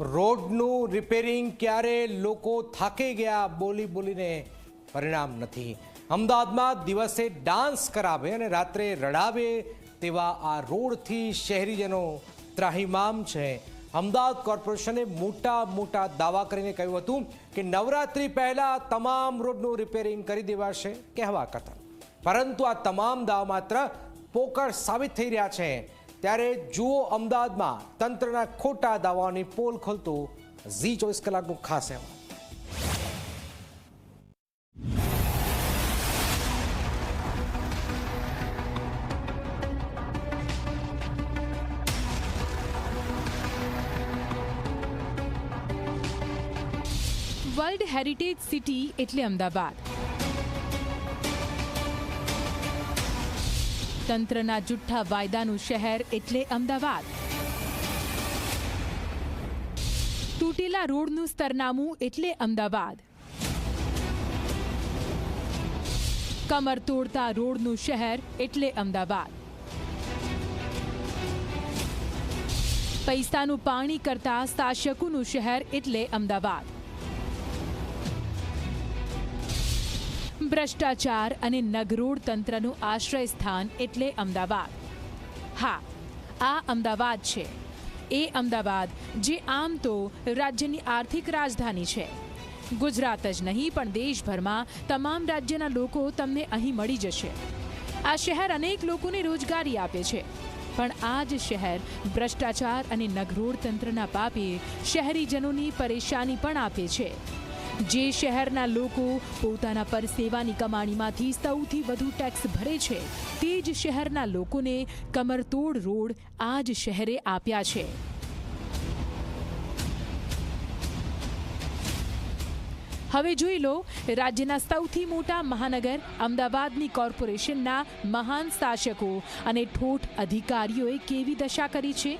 રોડનું રિપેરિંગ ક્યારે લોકો થાકી ગયા બોલી બોલીને પરિણામ નથી. અમદાવાદમાં દિવસે ડાન્સ કરાવે અને રાત્રે રડાવે તેવા આ રોડથી શહેરીજનો ત્રાહિમામ છે. અમદાવાદ કોર્પોરેશને મોટા મોટા દાવા કરીને કહ્યું હતું કે નવરાત્રી પહેલાં તમામ રોડનું રિપેરિંગ કરી દેવાશે કહેવા કથન પરંતુ આ તમામ દાવા માત્ર પોકળ સાબિત થઈ રહ્યા છે. ત્યારે જુઓ અમદાવાદમાં તંત્રના ખોટા દાવાઓની પોલ ખોલતો ઝી ચોવીસ કલાકનું ખાસ અહેવાલ. વર્લ્ડ હેરિટેજ સિટી એટલે અમદાવાદ. તંત્રના જુઠ્ઠા વાયદાનું શહેર એટલે અમદાવાદ. તૂટેલા રોડનું સ્તરનામું એટલે અમદાવાદ. કમર તોડતા રોડનું શહેર એટલે અમદાવાદ. પૈસાનું પાણી કરતા શાસકોનું શહેર એટલે અમદાવાદ. ભ્રષ્ટાચાર અને નગરૂળ તંત્રનું આશ્રય સ્થાન એટલે અમદાવાદ. હા, આ અમદાવાદ છે. એ અમદાવાદ જે આમ તો રાજ્યની આર્થિક રાજધાની છે. ગુજરાત જ નહીં, પણ દેશભરમાં તમામ રાજ્યના લોકો તમને અહીં મળી જશે. આ શહેર અનેક લોકોને રોજગારી આપે છે. પણ આ જ શહેર ભ્રષ્ટાચાર અને નગરોળ તંત્રના પાપે શહેરીજનોની પરેશાની પણ આપે છે. જે શહેરના લોકો પોતાના પર સેવાની કમાણીમાંથી સૌથી વધુ ટેક્સ ભરે છે, તે જ શહેરના લોકોને કમરતોડ રોડ આ જ શહેરે આપ્યા છે. હવે જોઈ લો, રાજ્યના સૌથી મોટા મહાનગર અમદાવાદની કોર્પોરેશનના મહાન શાસકો અને ઠોઠ અધિકારીઓએ કેવી દશા કરી છે?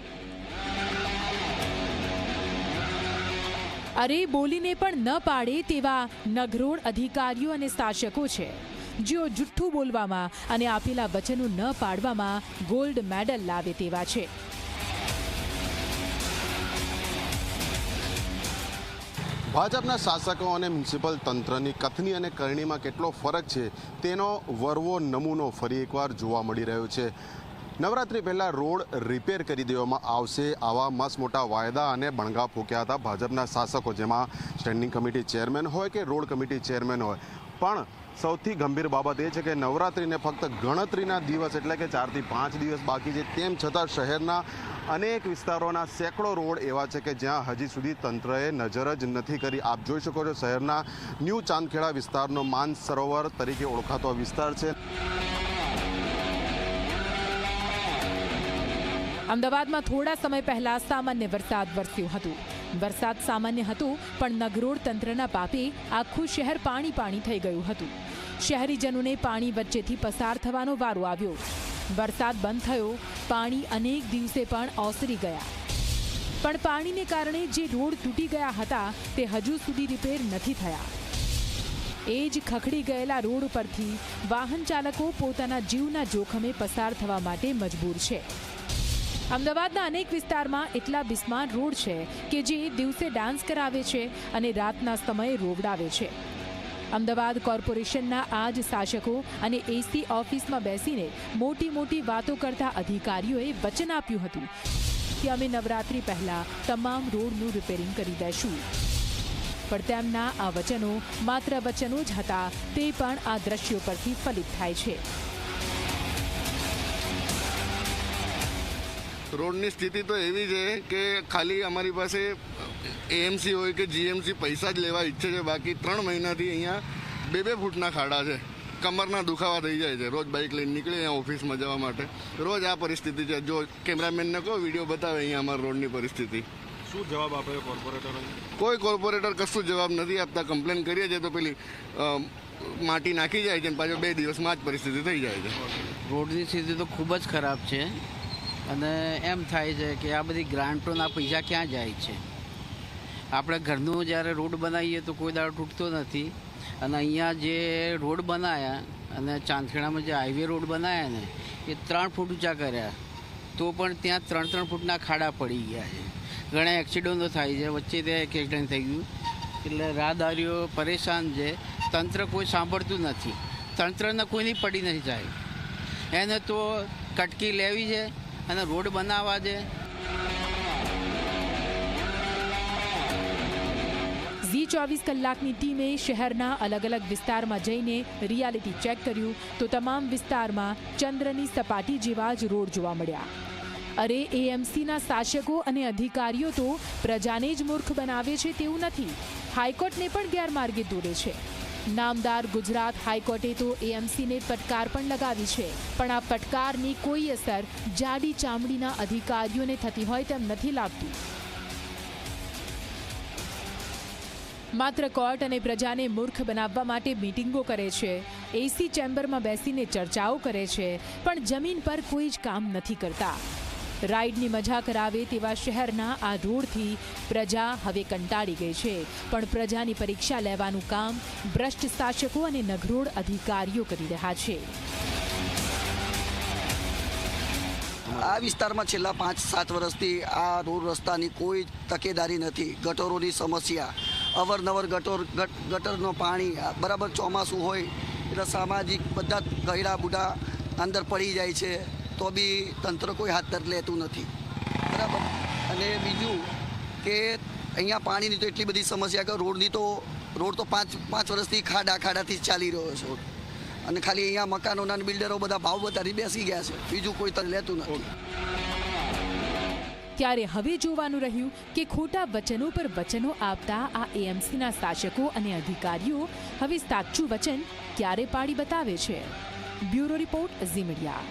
અરે, બોલીને પણ ન પાડે તેવા નગરોડ અધિકારીઓ અને શાસકો છે. જેઓ જુઠ્ઠું બોલવામાં અને આપેલા વચનો ન પાડવામાં ગોલ્ડ મેડલ લાવે તેવા છે. ભાજપના શાસકો અને મ્યુનિસિપલ તંત્રની કથની અને કરણીમાં કેટલો ફરક છે તેનો વરવો નમૂનો ફરી એકવાર જોવા મળી રહ્યો છે. નવરાત્રી પહેલાં રોડ રિપેર કરી દેવામાં આવશે. આવા મસ્ત મોટા વાયદા અને બણગા ફૂક્યા હતા ભાજપના શાસકો, જેમાં સ્ટેન્ડિંગ કમિટી ચેરમેન હોય કે રોડ કમિટી ચેરમેન હોય. પણ સૌથી ગંભીર બાબત એ છે કે નવરાત્રિને ફક્ત ગણતરીના દિવસ એટલે કે ચારથી પાંચ દિવસ બાકી છે. તેમ છતાં શહેરના અનેક વિસ્તારોના સેંકડો રોડ એવા છે કે જ્યાં હજી સુધી તંત્રએ નજર જ નથી કરી. આપ જોઈ શકો છો શહેરના ન્યૂ ચાંદખેડા વિસ્તારનો માન સરોવર તરીકે ઓળખાતો વિસ્તાર છે. અમદાવાદમાં થોડા સમય પહેલા સામાન્ય વરસાદ વરસ્યું હતું. વરસાદ સામાન્ય હતો, પણ નગરોળ તંત્રના પાપે આખું શહેર પાણી પાણી થઈ ગયું હતું. શહેરીજનોને પાણી વચ્ચેથી પસાર થવાનો વારો આવ્યો. વરસાદ બંધ થયો, પાણી અનેક દિવસે પણ ઓસરી ગયા. પણ પાણીને કારણે જે રોડ તૂટી ગયા હતા, તે હજુ સુધી રિપેર નથી થયા. એ જ ખખડી ગયેલા રોડ પરથી વાહન ચાલકો પોતાના જીવના જોખમે પસાર થવા માટે મજબૂર છે. અમદાવાદના અનેક વિસ્તારમાં એટલા બિસ્માર રોડ છે કે જે દિવસે ડાન્સ કરાવે છે અને રાતના સમયે રોવડાવે છે. અમદાવાદ કોર્પોરેશનના આ જ શાસકો અને એસી ઓફિસમાં બેસીને મોટી મોટી વાતો કરતા અધિકારીઓએ વચન આપ્યું હતું કે અમે નવરાત્રી પહેલા તમામ રોડનું રિપેરિંગ કરી દઈશું. પણ તેમના આ વચનો માત્ર વચનો જ હતા, તે પણ આ દ્રશ્યો પરથી ફલિત થાય છે. રોડની સ્થિતિ તો એવી છે કે ખાલી અમારી પાસે એએમસી હોય કે જીએમસી પૈસા જ લેવા ઈચ્છે છે. બાકી ત્રણ મહિનાથી અહીંયા બે બે ફૂટના ખાડા છે. કમરના દુખાવા થઈ જાય છે. રોજ બાઇક લઈને નીકળે અહીંયા ઓફિસમાં જવા માટે. રોજ આ પરિસ્થિતિ છે. જો કેમેરામેનને કહો વીડિયો બતાવે અહીંયા અમારા રોડની પરિસ્થિતિ. શું જવાબ આપે કોર્પોરેટર કોઈ કોર્પોરેટર કશું જવાબ નથી આપતા. કમ્પ્લેન કરીએ છીએ તો પેલી માટી નાખી જાય છે અને પાછો બે દિવસમાં જ પરિસ્થિતિ થઈ જાય છે. રોડની સ્થિતિ તો ખૂબ જ ખરાબ છે. અને એમ થાય છે કે આ બધી ગ્રાન્ટોના પૈસા ક્યાં જાય છે? આપણે ઘરનું જ્યારે રોડ બનાવીએ તો કોઈ દાડો તૂટતો નથી. અને અહીંયા જે રોડ બનાવ્યા અને ચાંદખેડામાં જે હાઈવે રોડ બનાવ્યા ને, એ ત્રણ ફૂટ ઊંચા કર્યા. તો પણ ત્યાં ત્રણ ત્રણ ફૂટના ખાડા પડી ગયા છે. ઘણા એક્સિડન્ટો થાય છે. વચ્ચે ત્યાં એક એક્સિડન્ટ થઈ ગયું. એટલે રાહદારીઓ પરેશાન છે. તંત્ર કોઈ સાંભળતું નથી. તંત્રને કોઈની પડી નથી જાય એને તો કટકી લેવી છે. અને રોડ બનાવવા છે ઝી ચોવીસ કલાકની ટીમે શહેરના અલગ અલગ વિસ્તારમાં જઈને રિયાલિટી ચેક કર્યું તો તમામ વિસ્તારમાં ચંદ્રની સપાટી જેવા જ રોડ જોવા મળ્યા. અરે એએમસીના શાસકો અને અધિકારીઓ તો પ્રજાને જ મૂર્ખ બનાવે છે તેવું નથી. હાઈકોર્ટને પણ ગેરમાર્ગે દોરે છે. નામદાર ગુજરાત હાઈકોર્ટે તો એએમસીને ફટકાર પણ લગાવી છે. પણ આ ફટકારની કોઈ અસર જાડી ચામડીના અધિકારીઓને થતી હોય તેમ નથી લાગતું. માત્ર કોર્ટ અને પ્રજાને મૂર્ખ બનાવવા માટે મીટિંગો કરે છે. એસી ચેમ્બરમાં બેસીને ચર્ચાઓ કરે છે. પણ જમીન પર કોઈ જ કામ નથી કરતા. રાઈડની મજા કરાવે તેવા શહેરના આ રોડથી પ્રજા હવે કંટાળી ગઈ છે. પણ પ્રજાની પરીક્ષા લેવાનું કામ ભ્રષ્ટ શાસકો અને નગરોડ અધિકારીઓ કરી રહ્યા છે. આ વિસ્તારમાં છેલ્લા પાંચ સાત વર્ષથી આ રોડ રસ્તાની કોઈ તકેદારી નથી. ગટરોની સમસ્યા, અવરનવર ગટર, ગટ- ગટરનો પાણી બરાબર ચોમાસું હોય એટલે સામાજિક બધા ગયડા બુઢા અંદર પડી જાય છે. તો બી તંત્ર કોઈ હાથ ધર લેતું નથી. બરાબર? અને બીજું કે અહીંયા પાણીની તો એટલી બધી સમસ્યા કે રોડની તો રોડ તો પાંચ પાંચ વર્ષથી ખાડા ખાડાથી જ ચાલી રહ્યો છે. અને ખાલી અહીંયા મકાનોના બિલ્ડરો બધા ભાવ વધારી બેસી ગયા છે. બીજું કોઈ તર લેતું નથી. ત્યારે હવે જોવાનું રહ્યું કે ખોટા વચનો પર વચનો આપતા આ એએમસીના શાસકો અને અધિકારીઓ હવે સાચું વચન ક્યારે પાડી બતાવે છે. Bureau report Zee Media.